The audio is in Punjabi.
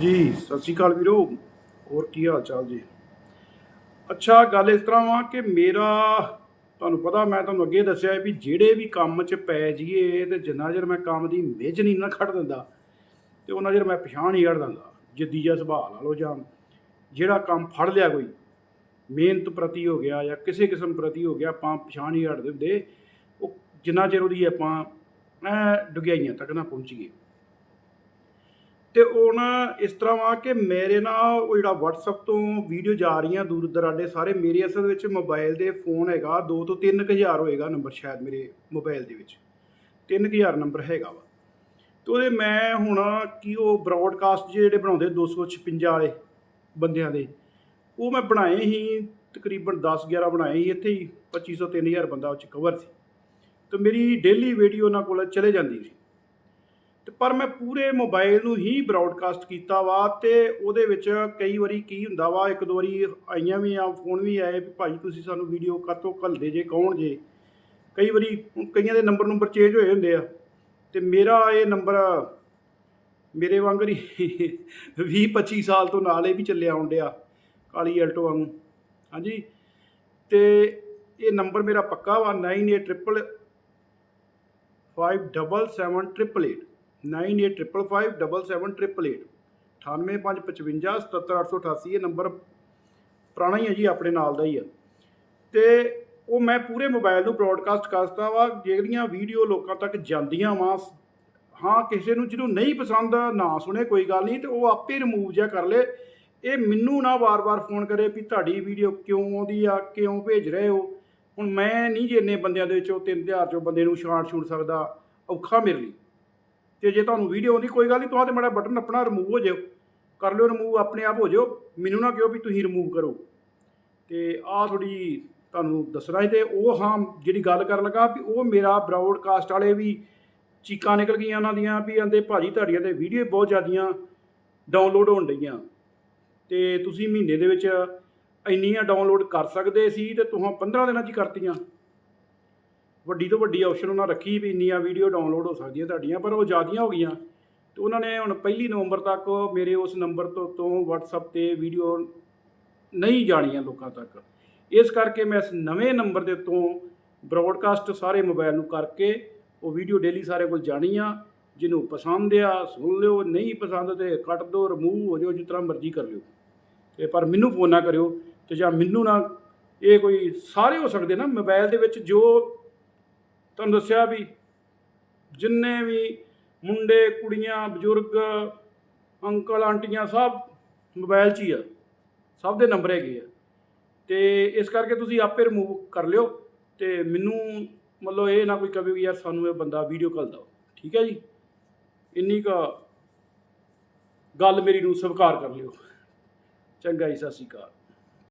ਜੀ, ਸਤਿ ਸ਼੍ਰੀ ਅਕਾਲ ਵੀਰੋ। ਹੋਰ ਕੀ ਹਾਲ ਚਾਲ ਜੀ? ਅੱਛਾ, ਗੱਲ ਇਸ ਤਰ੍ਹਾਂ ਵਾ ਕਿ ਮੇਰਾ, ਤੁਹਾਨੂੰ ਪਤਾ ਮੈਂ ਤੁਹਾਨੂੰ ਅੱਗੇ ਦੱਸਿਆ ਵੀ ਜਿਹੜੇ ਵੀ ਕੰਮ 'ਚ ਪੈ ਜਾਈਏ, ਤੇ ਜਿੰਨਾ ਚਿਰ ਮੈਂ ਕੰਮ ਦੀ ਮਿੱਝ ਨਹੀਂ ਨਾ ਖੜ ਦਿੰਦਾ, ਤੇ ਉਹਨਾਂ ਚਿਰ ਮੈਂ ਪਛਾਣ ਨਹੀਂ ਹਟ ਦਿੰਦਾ ਜਿੱਦੀ ਜਿਹਾ ਸੁਭਾਅ ਲਾ ਲਓ ਜਾਂ ਜਿਹੜਾ ਕੰਮ ਫੜ ਲਿਆ ਕੋਈ, ਮਿਹਨਤ ਪ੍ਰਤੀ ਹੋ ਗਿਆ ਜਾਂ ਕਿਸੇ ਕਿਸਮ ਪ੍ਰਤੀ ਹੋ ਗਿਆ, ਆਪਾਂ ਪਛਾਣ ਨਹੀਂ ਹਟ ਦਿੰਦੇ ਉਹ ਜਿੰਨਾ ਚਿਰ ਉਹਦੀ ਆਪਾਂ, ਐ ਡੁਗਿਆਈਆਂ ਤੱਕ ਨਾ ਪਹੁੰਚੀਏ। ਤੇ ਉਹ ਨਾ ਇਸ ਤਰ੍ਹਾਂ ਵਾ ਕਿ ਮੇਰੇ ਨਾਲ ਉਹ ਜਿਹੜਾ WhatsApp ਤੋਂ ਵੀਡੀਓ ਜਾ ਰਹੀਆਂ ਦੂਰ ਦਰਾਡੇ ਸਾਰੇ, ਮੇਰੇ ਅਸਲ ਵਿੱਚ ਮੋਬਾਈਲ ਦੇ ਫੋਨ ਹੈਗਾ 2 ਤੋਂ 3000 ਹੋਏਗਾ ਨੰਬਰ ਸ਼ਾਇਦ ਮੇਰੇ ਮੋਬਾਈਲ ਦੇ ਵਿੱਚ। 3000 ਨੰਬਰ ਹੈਗਾ ਵਾ। ਤੇ ਉਹਦੇ ਮੈਂ ਹੁਣ ਕੀ ਉਹ ਬ੍ਰੌਡਕਾਸਟ ਜਿਹੜੇ ਬਣਾਉਂਦੇ 256 ਵਾਲੇ ਬੰਦਿਆਂ ਦੇ, ਉਹ ਮੈਂ ਬਣਾਏ ਹੀ ਤਕਰੀਬਨ 10 11 ਬਣਾਏ ਹੀ ਇੱਥੇ ਹੀ 2500 3000 ਬੰਦਾ ਉਹ ਚ ਕਵਰ ਸੀ। ਤੇ ਮੇਰੀ ਡੇਲੀ ਵੀਡੀਓ ਉਹਨਾਂ ਕੋਲ ਚਲੇ ਜਾਂਦੀ ਸੀ। ਤੇ ਪਰ ਮੈਂ ਪੂਰੇ ਮੋਬਾਈਲ ਨੂੰ ਹੀ ਬ੍ਰੌਡਕਾਸਟ ਕੀਤਾ ਵਾ ਤੇ ਉਹਦੇ ਵਿੱਚ ਕਈ ਵਾਰੀ ਕੀ ਹੁੰਦਾ ਵਾ, ਇੱਕ ਦੋ ਵਾਰੀ ਆਈਆਂ ਵੀ ਆ, ਫੋਨ ਵੀ ਆਏ ਵੀ ਭਾਈ ਤੁਸੀਂ ਸਾਨੂੰ ਵੀਡੀਓ ਕਾਤੋਂ ਘੱਲਦੇ ਜੇ, ਕੌਣ ਜੇ? ਕਈ ਵਾਰੀ ਹੁਣ ਕਈਆਂ ਦੇ ਨੰਬਰ ਨੰਬਰ ਚੇਂਜ ਹੋਏ ਹੁੰਦੇ ਆ ਤੇ ਮੇਰਾ ਇਹ ਨੰਬਰ ਮੇਰੇ ਵਾਂਗਰ ਹੀ 20 25 ਸਾਲ ਤੋਂ ਨਾਲ ਇਹ ਵੀ ਚੱਲਿਆ ਆਉਂਦਿਆ ਕਾਲੀ ਐਲਟੋ ਵਾਂਗੂ। ਹਾਂਜੀ? ਤੇ ਇਹ ਨੰਬਰ ਮੇਰਾ ਪੱਕਾ ਵਾ 98 577888 9855577888 98555 ਇਹ ਨੰਬਰ ਪੁਰਾਣਾ ਹੀ ਹੈ ਜੀ ਆਪਣੇ ਨਾਲ ਦਾ ਹੀ ਆ ਤੇ ਉਹ ਮੈਂ ਪੂਰੇ ਮੋਬਾਈਲ ਨੂੰ ਬ੍ਰੌਡਕਾਸਟ ਕਰਦਾ ਵਾ ਜਿਹੜੀਆਂ ਵੀਡੀਓ ਲੋਕਾਂ ਤੱਕ ਜਾਂਦੀਆਂ ਵਾ ਹਾਂ ਕਿਸੇ ਨੂੰ ਜਿਹਨੂੰ ਨਹੀਂ ਪਸੰਦ ਨਾ ਸੁਣੇ ਕੋਈ ਗੱਲ ਨਹੀਂ ਤੇ ਉਹ ਆਪੇ ਰਿਮੂਵ ਜਿਆ ਕਰ ਲੇ ਇਹ ਮੈਨੂੰ ਨਾ ਵਾਰ-ਵਾਰ ਫੋਨ ਕਰੇ ਵੀ ਤੁਹਾਡੀ ਵੀਡੀਓ ਕਿਉਂ ਆਉਂਦੀ ਆ ਕਿਉਂ ਭੇਜ ਰਹੇ ਹੋ ਹੁਣ ਮੈਂ ਨਹੀਂ ਜੇ ਇੰਨੇ ਬੰਦਿਆਂ ਦੇ ਵਿੱਚੋਂ 3000 ਚੋਂ ਬੰਦੇ ਨੂੰ ਛਾਂਟ ਛੂਟ ਸਕਦਾ ਔਖਾ ਮੇਰੇ ਲਈ ਤੇ ਜੇ ਤੁਹਾਨੂੰ ਵੀਡੀਓ ਆਉਂਦੀ, ਕੋਈ ਗੱਲ ਨਹੀਂ ਤੁਹਾਡੇ ਮਾੜਾ ਬਟਨ ਆਪਣਾ ਰਿਮੂਵ ਹੋ ਜਾਓ। ਕਰ ਲਿਓ ਰਿਮੂਵ ਆਪਣੇ ਆਪ ਹੋ ਜਾਓ। ਮੈਨੂੰ ਨਾ ਕਿਹੋ ਵੀ ਤੁਸੀਂ ਰਿਮੂਵ ਕਰੋ। ਤੇ ਆਹ ਥੋੜੀ ਤੁਹਾਨੂੰ ਦੱਸਣਾ ਸੀ ਤੇ ਉਹ ਹਾਂ, ਜਿਹੜੀ ਗੱਲ ਕਰਨ ਲੱਗਾ ਵੀ ਉਹ ਮੇਰਾ ਬ੍ਰੌਡਕਾਸਟ ਵਾਲੇ ਵੀ ਚੀਕਾਂ ਨਿਕਲ ਗਈਆਂ ਉਹਨਾਂ ਦੀਆਂ ਵੀ ਆਂਦੇ ਭਾਜੀ ਤੁਹਾਡੀਆਂ ਤੇ ਵੀਡੀਓ ਬਹੁਤ ਜ਼ਿਆਦੀਆਂ ਡਾਊਨਲੋਡ ਹੋਣ ਡਈਆਂ। ਤੇ ਤੁਸੀਂ ਮਹੀਨੇ ਦੇ ਵਿੱਚ ਇੰਨੀਆਂ ਡਾਊਨਲੋਡ ਕਰ ਸਕਦੇ ਸੀ ਤੇ ਤੁਹਾਂ 15 ਦਿਨਾਂ 'ਚ ਹੀ ਕਰਤੀਆਂ। ਵੱਡੀ ਤੋਂ ਵੱਡੀ ਆਪਸ਼ਨ ਉਹਨਾਂ ਰੱਖੀ ਵੀ ਇੰਨੀਆਂ ਵੀਡੀਓ ਡਾਊਨਲੋਡ ਹੋ ਸਕਦੀਆਂ ਤੁਹਾਡੀਆਂ, ਪਰ ਉਹ ਜ਼ਿਆਦੀਆਂ ਹੋ ਗਈਆਂ। ਤੇ ਉਹਨਾਂ ਨੇ ਹੁਣ ਪਹਿਲੀ ਨਵੰਬਰ ਤੱਕ ਮੇਰੇ ਉਸ ਨੰਬਰ ਤੋਂ ਤੋਂ WhatsApp ਤੇ ਵੀਡੀਓ ਨਹੀਂ ਜਾਣੀਆਂ ਲੋਕਾਂ ਤੱਕ। ਇਸ ਕਰਕੇ ਮੈਂ ਇਸ ਨਵੇਂ ਨੰਬਰ ਦੇ ਤੋਂ ਬ੍ਰੌਡਕਾਸਟ ਸਾਰੇ ਮੋਬਾਈਲ ਨੂੰ ਕਰਕੇ ਉਹ ਵੀਡੀਓ ਡੇਲੀ ਸਾਰੇ ਕੋਲ ਜਾਣੀ ਆ ਜਿਹਨੂੰ ਪਸੰਦ ਆ, ਸੁਣ ਲਿਓ, ਨਹੀਂ ਪਸੰਦ ਤੇ ਕੱਟ ਦਿਓ ਰਿਮੂਵ ਹੋ ਜਾਓ, ਜਿਸ ਤਰ੍ਹਾਂ ਮਰਜ਼ੀ ਕਰ ਲਿਓ। ਤੇ ਪਰ ਮੈਨੂੰ ਫੋਨ ਨਾ ਕਰਿਓ ਤੇ ਜਾਂ ਮੈਨੂੰ ਨਾ ਇਹ ਕੋਈ ਸਾਰੇ ਹੋ ਸਕਦੇ ਨਾ ਮੋਬਾਈਲ ਦੇ ਵਿੱਚ ਜੋ ਤੁਹਾਨੂੰ ਦੱਸਿਆ ਵੀ ਜਿੰਨੇ ਵੀ ਮੁੰਡੇ, ਕੁੜੀਆਂ, ਬਜ਼ੁਰਗ, ਅੰਕਲ, ਆਂਟੀਆਂ ਸਭ ਮੋਬਾਈਲ 'ਚ ਹੀ ਆ, ਸਭ ਦੇ ਨੰਬਰ ਹੈਗੇ ਆ। ਤੇ ਇਸ ਕਰਕੇ ਤੁਸੀਂ ਆਪੇ ਰਿਮੂਵ ਕਰ ਲਿਓ ਤੇ ਮੈਨੂੰ ਮਤਲਬ ਇਹ ਨਾ ਕੋਈ ਕਵੇ ਵੀ ਯਾਰ ਸਾਨੂੰ ਇਹ ਬੰਦਾ ਵੀਡੀਓ ਕਾਲ ਦਿਓ, ਠੀਕ ਹੈ ਜੀ? ਇੰਨੀ ਕਾ ਗੱਲ ਮੇਰੀ ਨੂੰ ਸਵੀਕਾਰ ਕਰ ਲਿਓ। ਚੰਗਾ ਜੀ, ਸਤਿ ਸ਼੍ਰੀ ਅਕਾਲ।